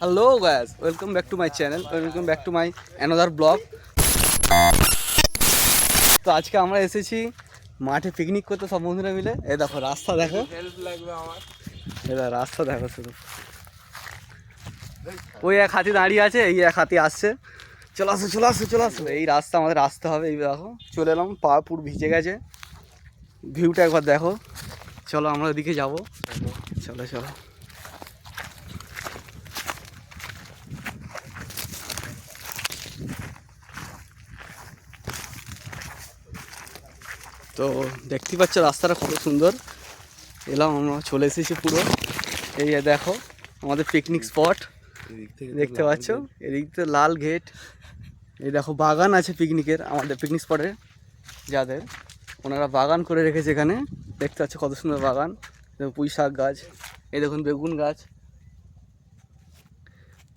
Hello guys welcome back to my channel welcome back to my another blog তো আজকে আমরা এসেছি মাঠে পিকনিক করতে সব বন্ধুরা মিলে। এ দেখো, রাস্তা দেখো। এটা রাস্তা দেখো শুধু। ওই এক হাতি দাঁড়িয়ে আছে, এই এক হাতি আসছে। চলে আসো চলে আসো চলে আসো। এই রাস্তা আমাদের আসতে হবে, এই দেখো। চলে এলাম, পা পুর ভিজে গেছে। ভিউটা একবার দেখো। চলো আমরা ওদিকে যাব। চলো চলো। তো দেখতেই পাচ্ছ রাস্তাটা কত সুন্দর। এলাম আমরা চলে এসেছি পুরো। এই যে দেখো আমাদের পিকনিক স্পট দেখতে পাচ্ছ? এদিক তো লাল গেট এই দেখো বাগান আছে পিকনিকের আমাদের পিকনিক স্পটে যাদের। ওনারা বাগান করে রেখেছে এখানে। দেখতে পাচ্ছ কত সুন্দর বাগান। পুঁই শাক গাছ। এই দেখুন বেগুন গাছ।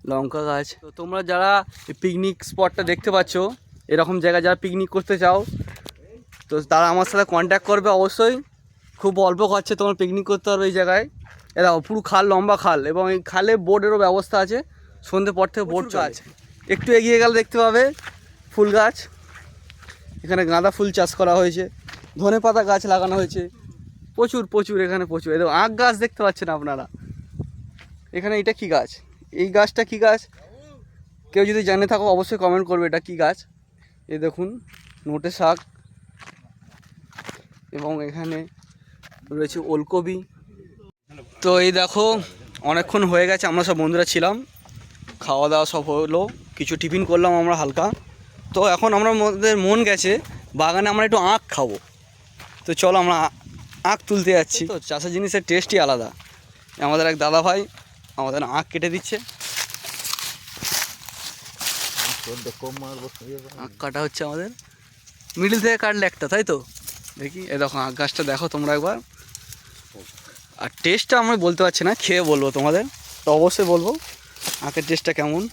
লঙ্কা গাছ। তো তোমরা যারা পিকনিক স্পটটা দেখতে পাচ্ছ এরকম জায়গায় যারা পিকনিক করতে চাও তো তারা আমার সাথে কন্ট্যাক্ট করবে অবশ্যই। খুব অল্প খরচে তোমার পিকনিক করতে পারবে এই জায়গায়। এরা পুরো খাল লম্বা খাল এবং এই খালে বোর্ডেরও ব্যবস্থা আছে। সন্ধ্যে পর থেকে বোর্ড আছে একটু এগিয়ে গেলে দেখতে পাবে ফুল গাছ। এখানে গাঁদা ফুল চাষ করা হয়েছে। ধনে পাতা গাছ লাগানো হয়েছে। প্রচুর প্রচুর এখানে প্রচুর। এই দেখো আখ গাছ দেখতে পাচ্ছেন আপনারা। এখানে এটা কি গাছ? এই গাছটা কি গাছ? কেউ যদি জানে থাকো অবশ্যই কমেন্ট করবে এটা কি গাছ। এই দেখুন নোটে শাক। এবং এখানে রয়েছে ওলকবি। তো এই দেখো অনেকক্ষণ হয়ে গেছে আমরা সব বন্ধুরা ছিলাম। খাওয়া দাওয়া সব হলো কিছু টিফিন করলাম আমরা হালকা। তো এখন আমরা মধ্যে মন গেছে বাগানে আমরা একটু আখ খাব। তো চলো আমরা আ- আখ তুলতে যাচ্ছি। তো চাষের জিনিসের টেস্টই আলাদা। আমাদের এক দাদা ভাই আমাদের আখ কেটে দিচ্ছে। আখ কাটা হচ্ছে আমাদের। মিডিল থেকে কাটলে একটা তাই তো? দেখি এ দেখো আখ গাছটা দেখো তোমরা একবার। আর টেস্টটা আমি বলতে পারছি না খেয়ে বলব তোমাদের। তো অবশ্যই বলব আখের টেস্টটা কেমন।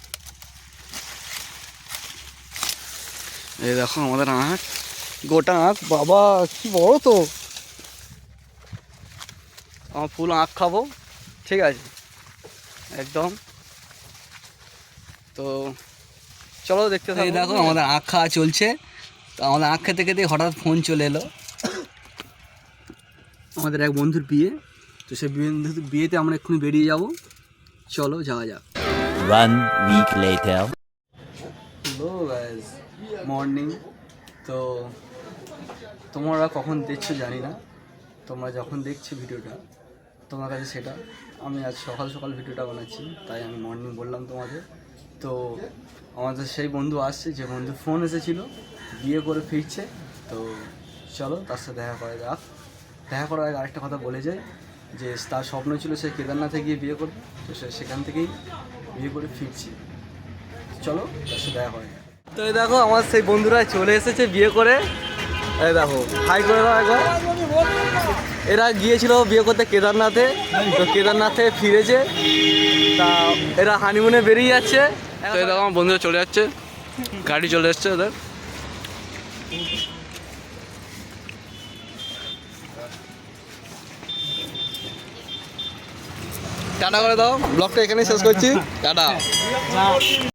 এই দেখো আমাদের আখ গোটা আখ বাবা কি বড় তো। আমার ফুল আখ খাব ঠিক আছে একদম। তো চলো দেখতে থাকো। দেখো আমাদের আখ খাওয়া চলছে। তো আমাদের আখ খেতে খেতে হঠাৎ ফোন চলে এলো। আমাদের এক বন্ধুর বিয়ে। তো সেই বন্ধুর বিয়েতে আমরা এক্ষুনি বেরিয়ে যাব। চলো যাওয়া যাক। One week later. Hello guys morning তো তোমরা কখন দেখছ জানি না। তোমরা যখন দেখছ ভিডিওটা তোমার কাছে সেটা। আমি আজ সকাল সকাল ভিডিওটা বানাচ্ছি তাই আমি মর্নিং বললাম তোমাদের। তো আমাদের সেই বন্ধু আসছে যে বন্ধু ফোন এসেছিল বিয়ে করে ফিরছে। তো চলো তার সাথে দেখা করা যাক। দেখা করার আগে আরেকটা কথা বলে যাই, যে তার স্বপ্ন ছিল সে কেদারনাথে গিয়ে বিয়ে করবে, তো সে সেখান থেকেই বিয়ে করে ফিরছে। চলো, তার সাথে দেখা হয়। তো এই দেখো, আমার সেই বন্ধুরা চলে এসেছে বিয়ে করে। এই দেখো, হাই করে দাও একবার। এরা গিয়েছিল বিয়ে করতে কেদারনাথে, তো কেদারনাথে ফিরেছে। তা এরা হানিমুনে বেরিয়ে যাচ্ছে। তো এই দেখো, আমার বন্ধুরা চলে যাচ্ছে। গাড়ি চলে এসছে ওদের। টাটা করে দাও। ব্লগটা এখানেই শেষ করছি। টাটা।